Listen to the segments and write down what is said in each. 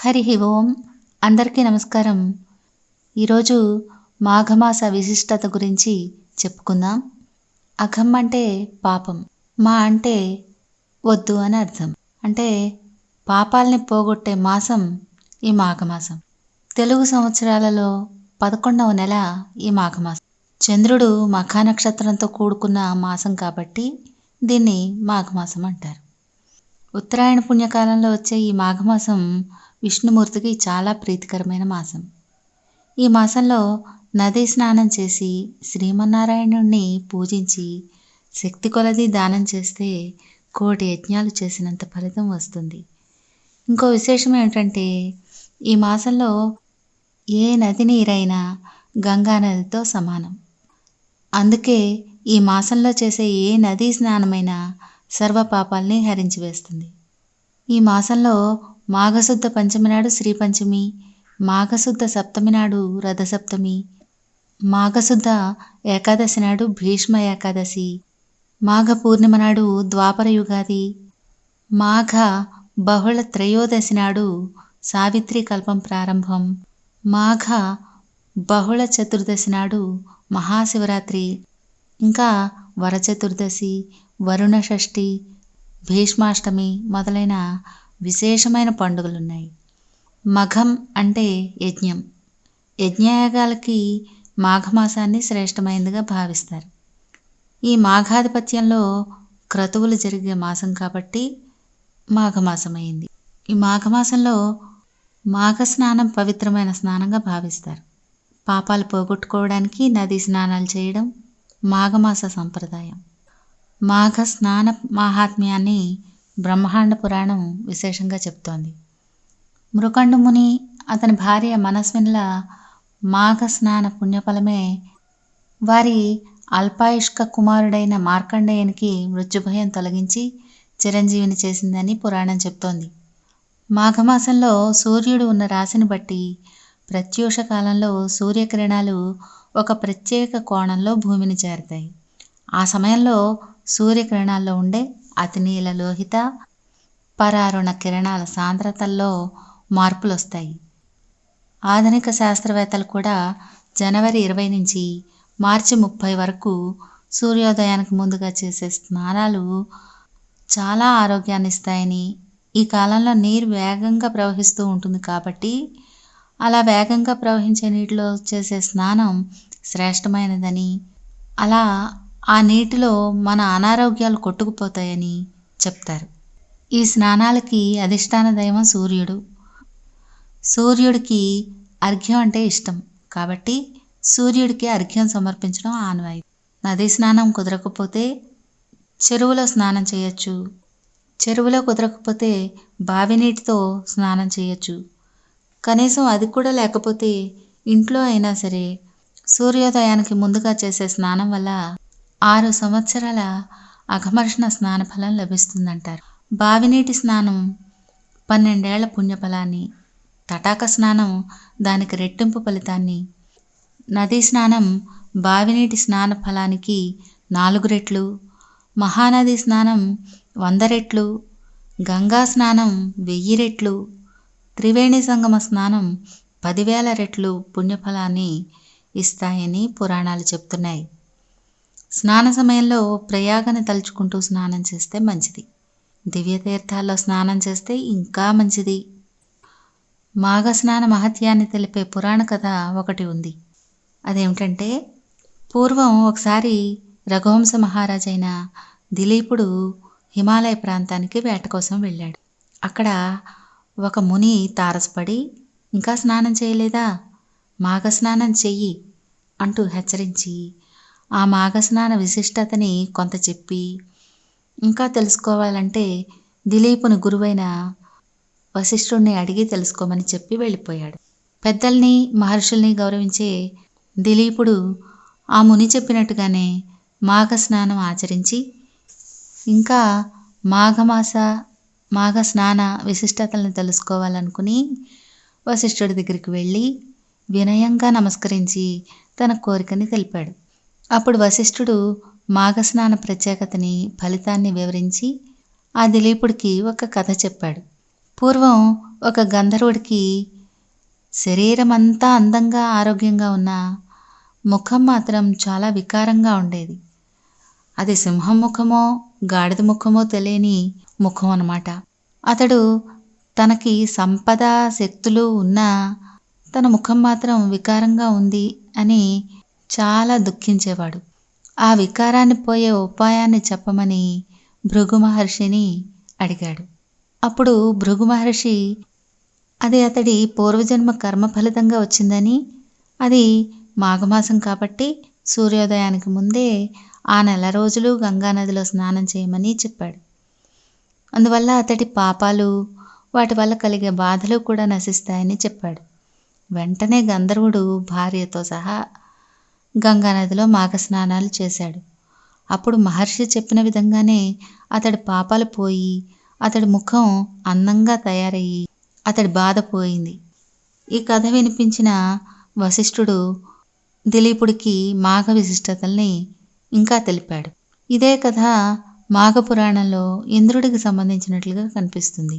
హరి ఓం. అందరికీ నమస్కారం. ఈరోజు మాఘమాస విశిష్టత గురించి చెప్పుకుందాం. అఘం అంటే పాపం మా అంటే వద్దు అని అర్థం. అంటే పాపాలని పోగొట్టే మాసం ఈ మాఘమాసం. తెలుగు సంవత్సరాలలో పదకొండవ నెల ఈ మాఘమాసం. చంద్రుడు మఖా నక్షత్రంతో కూడుకున్న మాసం కాబట్టి దీన్ని మాఘమాసం అంటారు. ఉత్తరాయణ పుణ్యకాలంలో వచ్చే ఈ మాఘమాసం విష్ణుమూర్తికి చాలా ప్రీతికరమైన మాసం. ఈ మాసంలో నదీ స్నానం చేసి శ్రీమన్నారాయణుణ్ణి పూజించి శక్తి కొలది దానం చేస్తే కోటి యజ్ఞాలు చేసినంత ఫలితం వస్తుంది. ఇంకో విశేషం ఏమిటంటే ఈ మాసంలో ఏ నది నీరైనా గంగా నదితో సమానం. అందుకే ఈ మాసంలో చేసే ఏ నదీ స్నానమైనా సర్వ పాపాల్ని హరించి వేస్తుంది. ఈ మాసంలో మాఘశుద్ధ పంచమి నాడు శ్రీ పంచమి మాఘశుద్ధ సప్తమి నాడు రథసప్తమి మాఘశుద్ధ ఏకాదశి నాడు భీష్మ ఏకాదశి మాఘ పూర్ణిమ నాడు ద్వాపర యుగాది మాఘ బహుళ త్రయోదశి నాడు సావిత్రి కల్పం ప్రారంభం మాఘ బహుళ చతుర్దశి నాడు మహాశివరాత్రి ఇంకా వరచతుర్దశి వరుణ షష్ఠి భీష్మాష్టమి మొదలైన విశేషమైన పండుగలున్నాయి. మఘం అంటే యజ్ఞం. యజ్ఞయాగాలకి మాఘమాసాన్ని శ్రేష్టమైనదిగా భావిస్తారు. ఈ మాఘాధిపత్యంలో క్రతువులు జరిగే మాసం కాబట్టి మాఘమాసం అయింది ఈ మాఘమాసంలో మాఘ స్నానం పవిత్రమైన స్నానంగా భావిస్తారు. పాపాలు పోగొట్టుకోవడానికి నదీ స్నానాలు చేయడం మాఘమాస సంప్రదాయం. మాఘ స్నాన మాహాత్మ్యాన్ని బ్రహ్మాండ పురాణం విశేషంగా చెప్తోంది. మృకండుముని అతని భార్య మనస్విన్ల మాఘ స్నాన పుణ్యఫలమే వారి అల్పాయుష్క కుమారుడైన మార్కండేయునికి మృత్యుభయం తొలగించి చిరంజీవిని చేసిందని పురాణం చెప్తోంది. మాఘమాసంలో సూర్యుడు ఉన్న రాశిని బట్టి ప్రత్యూష కాలంలో సూర్యకిరణాలు ఒక ప్రత్యేక కోణంలో భూమిని చేరతాయి. ఆ సమయంలో సూర్యకిరణాల్లో ఉండే అతినీల లోహిత పరారుణ కిరణాల సాంద్రతల్లో మార్పులు వస్తాయి ఆధునిక శాస్త్రవేత్తలు కూడా జనవరి ఇరవై నుంచి మార్చి ముప్పై వరకు సూర్యోదయానికి ముందుగా చేసే స్నానాలు చాలా ఆరోగ్యాన్ని ఇస్తాయని ఈ కాలంలో నీరు వేగంగా ప్రవహిస్తూ ఉంటుంది కాబట్టి అలా వేగంగా ప్రవహించే నీటిలో చేసే స్నానం శ్రేష్టమైనదని అలా ఆ నీటిలో మన అనారోగ్యాలు కొట్టుకుపోతాయని చెప్తారు. ఈ స్నానాలకి అధిష్టాన దైవం సూర్యుడు. సూర్యుడికి అర్ఘ్యం అంటే ఇష్టం. కాబట్టి సూర్యుడికి అర్ఘ్యం సమర్పించడం ఆనవాయి నదీ స్నానం కుదరకపోతే చెరువులో స్నానం చేయొచ్చు. చెరువులో కుదరకపోతే బావి నీటితో స్నానం చేయొచ్చు. కనీసం అది కూడా లేకపోతే ఇంట్లో అయినా సరే సూర్యోదయానికి ముందుగా చేసే స్నానం వల్ల ఆరు సంవత్సరాల అఘమర్షణ స్నాన ఫలం లభిస్తుందంటారు. బావినీటి స్నానం పన్నెండేళ్ళ పుణ్యఫలాన్ని తటాక స్నానం దానికి రెట్టింపు ఫలితాన్ని నదీ స్నానం బావినీటి స్నాన ఫలానికి నాలుగు రెట్లు మహానది స్నానం వంద రెట్లు గంగా స్నానం వెయ్యి రెట్లు త్రివేణి సంగమ స్నానం పదివేల రెట్లు పుణ్యఫలాన్ని ఇస్తాయని పురాణాలు చెప్తున్నాయి. స్నాన సమయంలో ప్రయాగని తలుచుకుంటూ స్నానం చేస్తే మంచిది. దివ్య తీర్థాల్లో స్నానం చేస్తే ఇంకా మంచిది. మాఘ స్నాన మహత్యాన్ని తెలిపే పురాణ కథ ఒకటి ఉంది. అదేమిటంటే పూర్వం ఒకసారి రఘువంశ మహారాజైన దిలీపుడు హిమాలయ ప్రాంతానికి వేట కోసం వెళ్ళాడు. అక్కడ ఒక ముని తారసపడి ఇంకా స్నానం చేయలేదా? మాఘ స్నానం చెయ్యి అంటూ హెచ్చరించి ఆ మాఘస్నాన విశిష్టతని కొంత చెప్పి ఇంకా తెలుసుకోవాలంటే దిలీపుని గురువైన వశిష్ఠుణ్ణి అడిగి తెలుసుకోమని చెప్పి వెళ్ళిపోయాడు. పెద్దల్ని మహర్షుల్ని గౌరవించే దిలీపుడు ఆ ముని చెప్పినట్టుగానే మాఘ స్నానం ఆచరించి ఇంకా మాఘమాస మాఘ స్నాన విశిష్టతలను తెలుసుకోవాలనుకుని వశిష్ఠుడి దగ్గరికి వెళ్ళి వినయంగా నమస్కరించి తన కోరికని తెలిపాడు. అప్పుడు వశిష్ఠుడు మాఘస్నాన ప్రత్యేకతని ఫలితాన్ని వివరించి ఆ దిలీపుడికి ఒక కథ చెప్పాడు. పూర్వం ఒక గంధర్వుడికి శరీరం అంతా అందంగా ఆరోగ్యంగా ఉన్న ముఖం మాత్రం చాలా వికారంగా ఉండేది. అది సింహం ముఖమో గాడిద ముఖమో తెలియని ముఖం అనమాట అతడు తనకి సంపద శక్తులు ఉన్నా తన ముఖం మాత్రం వికారంగా ఉంది అని చాలా దుఃఖించేవాడు. ఆ వికారాన్ని పోయే ఉపాయాన్ని చెప్పమని భృగు మహర్షిని అడిగాడు. అప్పుడు భృగు మహర్షి అది అతడి పూర్వజన్మ కర్మ ఫలితంగా వచ్చిందని? అది మాఘమాసం కాబట్టి సూర్యోదయానికి ముందే ఆ నెల రోజులు గంగానదిలో స్నానం చేయమని చెప్పాడు. అందువల్ల అతడి పాపాలు వాటి వల్ల కలిగే బాధలు కూడా నశిస్తాయని చెప్పాడు. వెంటనే గంధర్వుడు భార్యతో సహా గంగానదిలో మాఘ స్నానాలు చేశాడు. అప్పుడు మహర్షి చెప్పిన విధంగానే అతడి పాపాలు పోయి అతడి ముఖం అందంగా తయారయ్యి అతడి బాధ పోయింది. ఈ కథ వినిపించిన వశిష్ఠుడు దిలీపుడికి మాఘ విశిష్టతల్ని ఇంకా తెలిపాడు. ఇదే కథ మాఘ పురాణంలో ఇంద్రుడికి సంబంధించినట్లుగా కనిపిస్తుంది.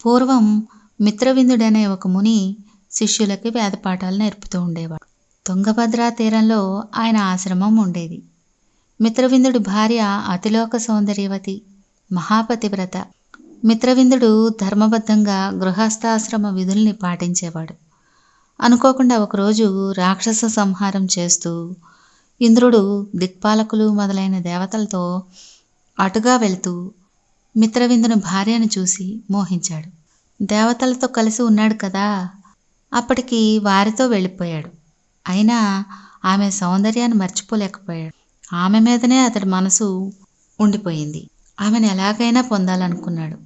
పూర్వం మిత్రవిందుడనే ఒక ముని శిష్యులకి వేదపాఠాలు నేర్పుతూ ఉండేవాడు. తుంగభద్రా తీరంలో ఆయన ఆశ్రమం ఉండేది. మిత్రవిందుడి భార్య అతిలోక సౌందర్యవతి మహాపతివ్రత. మిత్రవిందుడు ధర్మబద్ధంగా గృహస్థాశ్రమ విధుల్ని పాటించేవాడు. అనుకోకుండా ఒకరోజు రాక్షస సంహారం చేస్తూ ఇంద్రుడు దిక్పాలకులు మొదలైన దేవతలతో అటుగా వెళ్తూ మిత్రవిందుని భార్యను చూసి మోహించాడు. దేవతలతో కలిసి ఉన్నాడు కదా అప్పటికి వారితో వెళ్ళిపోయాడు. అయినా ఆమె సౌందర్యాన్ని మర్చిపోలేకపోయాడు. ఆమె మీదనే అతడి మనసు ఉండిపోయింది. ఆమెను ఎలాగైనా పొందాలనుకున్నాడు.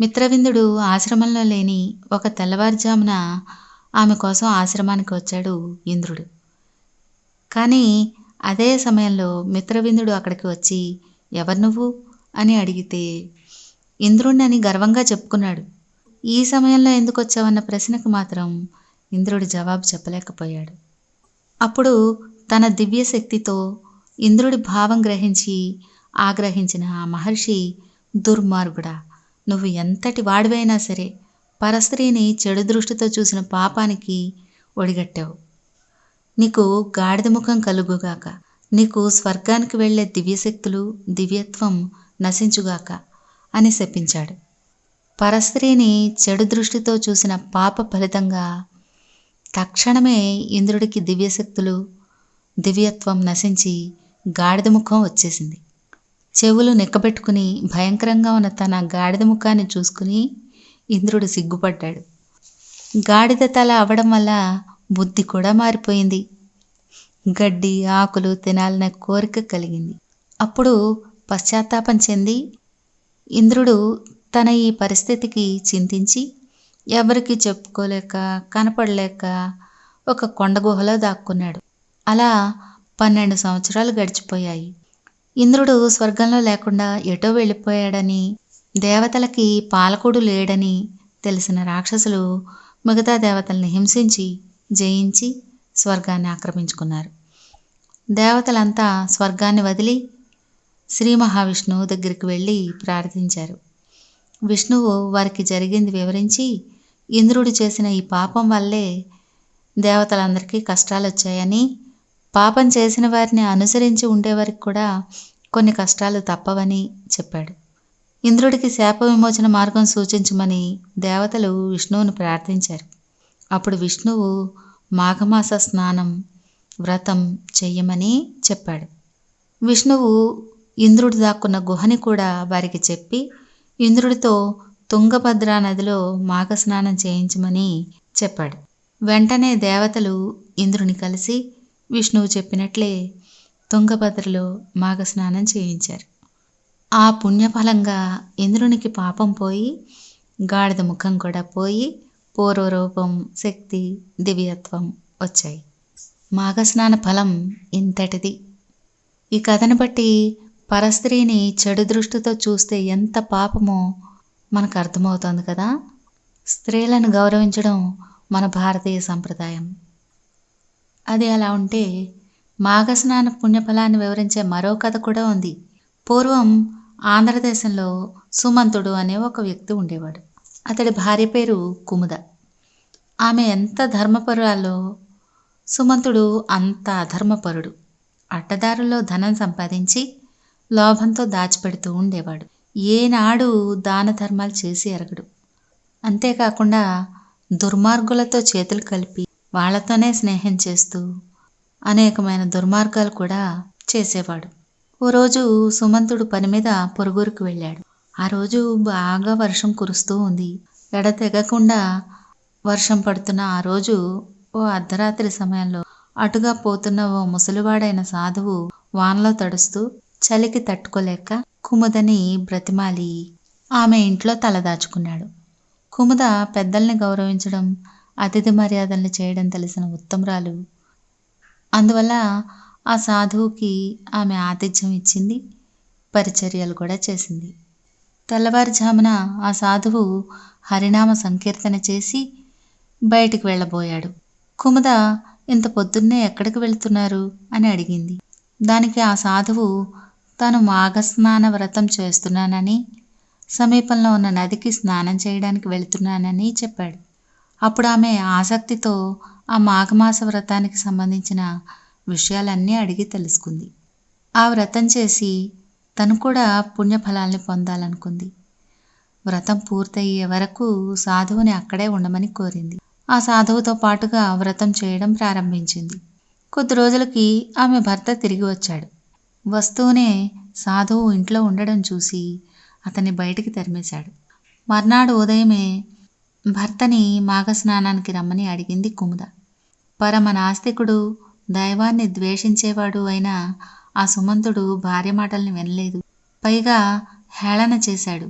మిత్రవిందుడు ఆశ్రమంలో లేని ఒక తెల్లవారుజామున ఆమె కోసం ఆశ్రమానికి వచ్చాడు ఇంద్రుడు. కానీ అదే సమయంలో మిత్రవిందుడు అక్కడికి వచ్చి ఎవరు నువ్వు? అని అడిగితే ఇంద్రుణ్ణని గర్వంగా చెప్పుకున్నాడు. ఈ సమయంలో ఎందుకు వచ్చావన్న ప్రశ్నకు మాత్రం ఇంద్రుడు జవాబు చెప్పలేకపోయాడు. అప్పుడు తన దివ్యశక్తితో ఇంద్రుడి భావం గ్రహించి ఆగ్రహించిన ఆ మహర్షి దుర్మార్గుడా నువ్వు ఎంతటి వాడివైనా సరే పరస్త్రీని చెడు దృష్టితో చూసిన పాపానికి ఒడిగట్టావు. నీకు గాడిద ముఖం కలుగుగాక నీకు స్వర్గానికి వెళ్ళే దివ్యశక్తులు దివ్యత్వం నశించుగాక అని శపించాడు. పరస్త్రీని చెడు దృష్టితో చూసిన పాప ఫలితంగా తక్షణమే ఇంద్రుడికి దివ్యశక్తులు దివ్యత్వం నశించి గాడిద ముఖం వచ్చేసింది. చెవులు నిక్కబెట్టుకుని భయంకరంగా ఉన్న తన గాడిద ముఖాన్ని చూసుకుని ఇంద్రుడు సిగ్గుపడ్డాడు. గాడిద తల అవడం వల్ల బుద్ధి కూడా మారిపోయింది. గడ్డి ఆకులు తినాలనే కోరిక కలిగింది. అప్పుడు పశ్చాత్తాపం చెంది ఇంద్రుడు తన ఈ పరిస్థితికి చింతించి ఎవరికి చెప్పుకోలేక కనపడలేక ఒక కొండ గుహలో దాక్కున్నాడు. అలా పన్నెండు సంవత్సరాలు గడిచిపోయాయి. ఇంద్రుడు స్వర్గంలో లేకుండా ఎటో వెళ్ళిపోయాడని దేవతలకి పాలకుడు లేడని తెలిసిన రాక్షసులు మిగతా దేవతల్ని హింసించి జయించి స్వర్గాన్ని ఆక్రమించుకున్నారు. దేవతలంతా స్వర్గాన్ని వదిలి శ్రీ మహావిష్ణువు దగ్గరికి వెళ్ళి ప్రార్థించారు. విష్ణువు వారికి జరిగింది వివరించి ఇంద్రుడు చేసిన ఈ పాపం వల్లే దేవతలందరికీ కష్టాలు వచ్చాయని పాపం చేసిన వారిని అనుసరించి ఉండేవారికి కూడా కొన్ని కష్టాలు తప్పవని చెప్పాడు. ఇంద్రుడికి శాప విమోచన మార్గం సూచించమని దేవతలు విష్ణువుని ప్రార్థించారు. అప్పుడు విష్ణువు మాఘమాస స్నానం వ్రతం చెయ్యమని చెప్పాడు. విష్ణువు ఇంద్రుడు దాక్కున్న గుహని కూడా వారికి చెప్పి ఇంద్రుడితో తుంగభద్రా నదిలో మాఘస్నానం చేయించమని చెప్పాడు. వెంటనే దేవతలు ఇంద్రుని కలిసి విష్ణువు చెప్పినట్లే తుంగభద్రలో మాఘ స్నానం చేయించారు. ఆ పుణ్యఫలంగా ఇంద్రునికి పాపం పోయి గాడిద ముఖం కూడా పోయి పూర్వరూపం శక్తి దివ్యత్వం వచ్చాయి. మాఘస్నాన ఫలం ఇంతటిది. ఈ కథను బట్టి పరస్త్రీని చెడు దృష్టితో చూస్తే ఎంత పాపమో మనకు అర్థమవుతుంది కదా? స్త్రీలను గౌరవించడం మన భారతీయ సంప్రదాయం. అది అలా ఉంటే మాఘస్నాన పుణ్యఫలాన్ని వివరించే మరో కథ కూడా ఉంది. పూర్వం ఆంధ్రదేశంలో సుమంతుడు అనే ఒక వ్యక్తి ఉండేవాడు. అతడి భార్య పేరు కుముద. ఆమె ఎంత ధర్మపరురాలో సుమంతుడు అంత అధర్మపరుడు. అట్టదారుల్లో ధనం సంపాదించి లోభంతో దాచిపెడుతూ ఉండేవాడు. ఏనాడు దాన ధర్మాలు చేసి ఎరగడు. అంతేకాకుండా దుర్మార్గులతో చేతులు కలిపి వాళ్ళతోనే స్నేహం చేస్తూ అనేకమైన దుర్మార్గాలు కూడా చేసేవాడు. ఓ రోజు సుమంతుడు పని మీద పొరుగురికి వెళ్ళాడు. ఆ రోజు బాగా వర్షం కురుస్తూ ఉంది. ఎడతెగకుండా వర్షం పడుతున్న ఆ రోజు ఓ అర్ధరాత్రి సమయంలో అటుగా పోతున్న ఓ ముసలివాడైన సాధువు వానలో తడుస్తూ చలికి తట్టుకోలేక కుముదని బ్రతిమాలి. ఆమె ఇంట్లో తలదాచుకున్నాడు కుముద పెద్దల్ని గౌరవించడం అతిథి మర్యాదల్ని చేయడం తెలిసిన ఉత్తమరాలు. అందువల్ల ఆ సాధువుకి ఆమె ఆతిథ్యం ఇచ్చింది పరిచర్యలు కూడా చేసింది. తెల్లవారుజామున ఆ సాధువు హరినామ సంకీర్తన చేసి బయటికి వెళ్ళబోయాడు. కుముద ఇంత పొద్దున్నే ఎక్కడికి వెళ్తున్నారు? అని అడిగింది. దానికి ఆ సాధువు తాను మాఘస్నాన వ్రతం చేస్తున్నానని సమీపంలో ఉన్న నదికి స్నానం చేయడానికి వెళుతున్నానని చెప్పాడు. అప్పుడు ఆమె ఆసక్తితో ఆ మాఘమాస వ్రతానికి సంబంధించిన విషయాలన్నీ అడిగి తెలుసుకుంది. ఆ వ్రతం చేసి తను కూడా పుణ్యఫలాల్ని పొందాలనుకుంది. వ్రతం పూర్తయ్యే వరకు సాధువుని అక్కడే ఉండమని కోరింది. ఆ సాధువుతో పాటుగా వ్రతం చేయడం ప్రారంభించింది. కొద్ది రోజులకి ఆమె భర్త తిరిగి వచ్చాడు. వస్తూనే సాధువు ఇంట్లో ఉండడం చూసి అతన్ని బయటికి తరిమేశాడు. మర్నాడు ఉదయమే భర్తని మాఘస్నానానికి రమ్మని అడిగింది కుముద. పరమ నాస్తికుడు దైవాన్ని ద్వేషించేవాడు అయిన ఆ సుమంతుడు భార్య మాటల్ని వినలేదు. పైగా హేళన చేశాడు.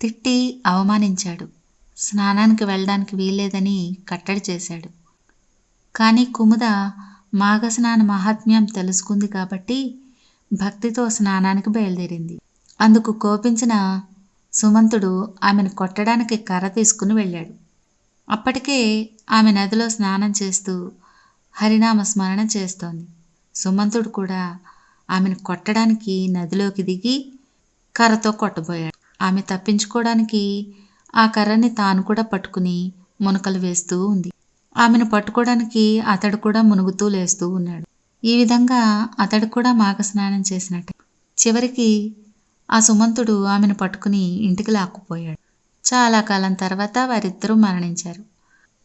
తిట్టి అవమానించాడు. స్నానానికి వెళ్ళడానికి వీల్లేదని కట్టడి చేశాడు. కానీ కుముద మాఘస్నాన మహాత్మ్యం తెలుసుకుంది కాబట్టి భక్తితో స్నానానికి బయలుదేరింది. అందుకు కోపించిన సుమంతుడు ఆమెను కొట్టడానికి కర్ర తీసుకుని వెళ్ళాడు. అప్పటికే ఆమె నదిలో స్నానం చేస్తూ హరినామ స్మరణ చేస్తోంది. సుమంతుడు కూడా ఆమెను కొట్టడానికి నదిలోకి దిగి కర్రతో కొట్టబోయాడు. ఆమె తప్పించుకోవడానికి ఆ కర్రని తాను కూడా పట్టుకుని మునకలు వేస్తూ ఉంది. ఆమెను పట్టుకోవడానికి అతడు కూడా మునుగుతూ లేస్తూ ఉన్నాడు. ఈ విధంగా అతడు కూడా మాఘ స్నానం చేసినట్టు. చివరికి ఆ సుమంతుడు ఆమెను పట్టుకుని ఇంటికి లాక్కుపోయాడు. చాలా కాలం తర్వాత వారిద్దరూ మరణించారు.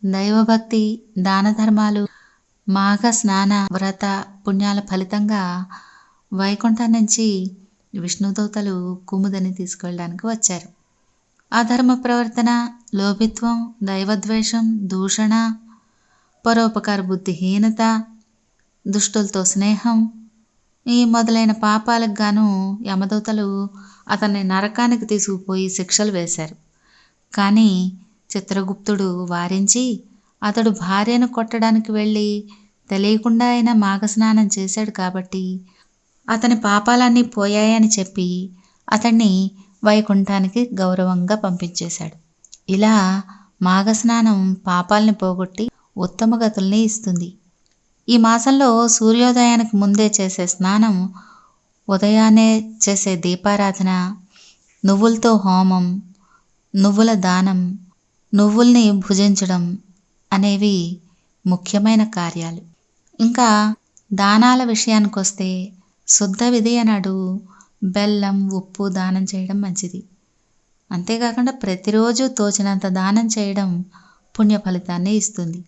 దైవభక్తి దాన ధర్మాలు మాఘ స్నాన వ్రత పుణ్యాల ఫలితంగా వైకుంఠం నుంచి విష్ణుదూతలు కుముదని తీసుకెళ్ళడానికి వచ్చారు. అధర్మ ప్రవర్తన లోభిత్వం దైవద్వేషం దూషణ పరోపకార బుద్ధిహీనత దుష్టులతో స్నేహం. ఈ మొదలైన పాపాలకు గాను యమదూతలు అతన్ని నరకానికి తీసుకుపోయి శిక్షలు వేశారు. కానీ చిత్రగుప్తుడు వారించి అతడు భార్యను కొట్టడానికి వెళ్ళి తెలియకుండా అయినా మాఘస్నానం చేశాడు కాబట్టి అతని పాపాలన్నీ పోయాయని చెప్పి అతన్ని వైకుంఠానికి గౌరవంగా పంపించేశాడు. ఇలా మాఘస్నానం పాపాలని పోగొట్టి ఉత్తమ గతుల్ని ఇస్తుంది. ఈ మాసంలో సూర్యోదయానికి ముందే చేసే స్నానం ఉదయాన్నే చేసే దీపారాధన నువ్వులతో హోమం నువ్వుల దానం నువ్వుల్ని భుజించడం అనేవి ముఖ్యమైన కార్యాలు. ఇంకా దానాల విషయానికి వస్తే శుద్ధ విధి అన్నాడు బెల్లం ఉప్పు దానం చేయడం మంచిది. అంతేకాకుండా ప్రతిరోజు తోచినంత దానం చేయడం పుణ్య ఫలితాన్ని ఇస్తుంది.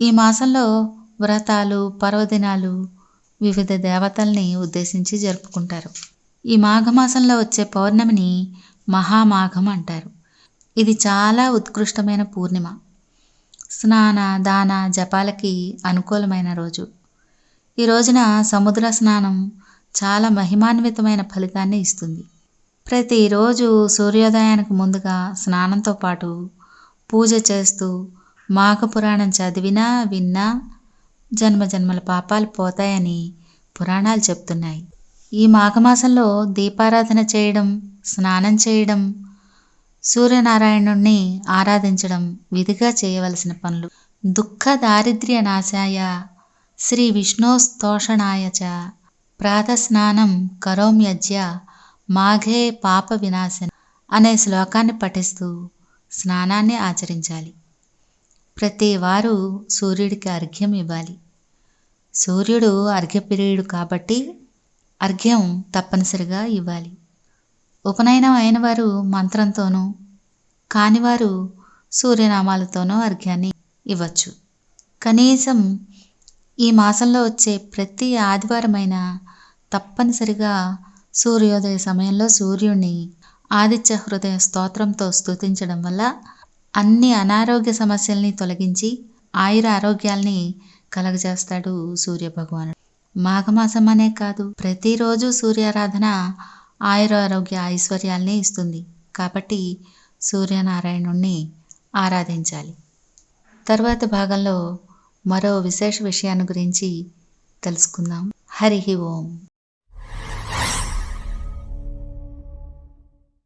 ఈ మాసంలో వ్రతాలు పర్వదినాలు వివిధ దేవతల్ని ఉద్దేశించి జరుపుకుంటారు. ఈ మాఘమాసంలో వచ్చే పౌర్ణమిని మహామాఘం అంటారు. ఇది చాలా ఉత్కృష్టమైన పూర్ణిమ. స్నాన దాన జపాలకి అనుకూలమైన రోజు. ఈ రోజున సముద్ర స్నానం చాలా మహిమాన్వితమైన ఫలితాన్ని ఇస్తుంది. ప్రతిరోజు సూర్యోదయానికి ముందుగా స్నానంతో పాటు పూజ చేస్తూ మాఘపురాణం చదివినా విన్నా జన్మ జన్మల పాపాలు పోతాయని పురాణాలు చెప్తున్నాయి. ఈ మాఘమాసంలో దీపారాధన చేయడం స్నానం చేయడం సూర్యనారాయణుణ్ణి ఆరాధించడం విధిగా చేయవలసిన పనులు. దుఃఖ దారిద్ర్య నాశాయ శ్రీ విష్ణోస్తోషణాయ చ. ప్రాతస్నానం కరోమ్యజ్య మాఘే పాప వినాశన అనే శ్లోకాన్ని పఠిస్తూ స్నానాన్ని ఆచరించాలి. ప్రతి వారు సూర్యుడికి అర్ఘ్యం ఇవ్వాలి. సూర్యుడు అర్ఘ్యప్రియుడు కాబట్టి అర్ఘ్యం తప్పనిసరిగా ఇవ్వాలి. ఉపనయనం అయిన వారు మంత్రంతోనూ కానివారు సూర్యనామాలతోనూ అర్ఘ్యాన్ని ఇవ్వచ్చు. కనీసం ఈ మాసంలో వచ్చే ప్రతి ఆదివారమైన తప్పనిసరిగా సూర్యోదయ సమయంలో సూర్యుడిని ఆదిత్య హృదయ స్తోత్రంతో స్తుతించడం వల్ల అన్ని అనారోగ్య సమస్యల్ని తొలగించి ఆయుర ఆరోగ్యాల్ని కలగజేస్తాడు సూర్యభగవానుడు. మాఘమాసం అనే కాదు ప్రతిరోజు సూర్యారాధన ఆయుర ఆరోగ్య ఐశ్వర్యాల్ని ఇస్తుంది. కాబట్టి సూర్యనారాయణుణ్ణి ఆరాధించాలి. తర్వాత భాగంలో మరో విశేష విషయాన్ని గురించి తెలుసుకుందాం. హరి ఓం.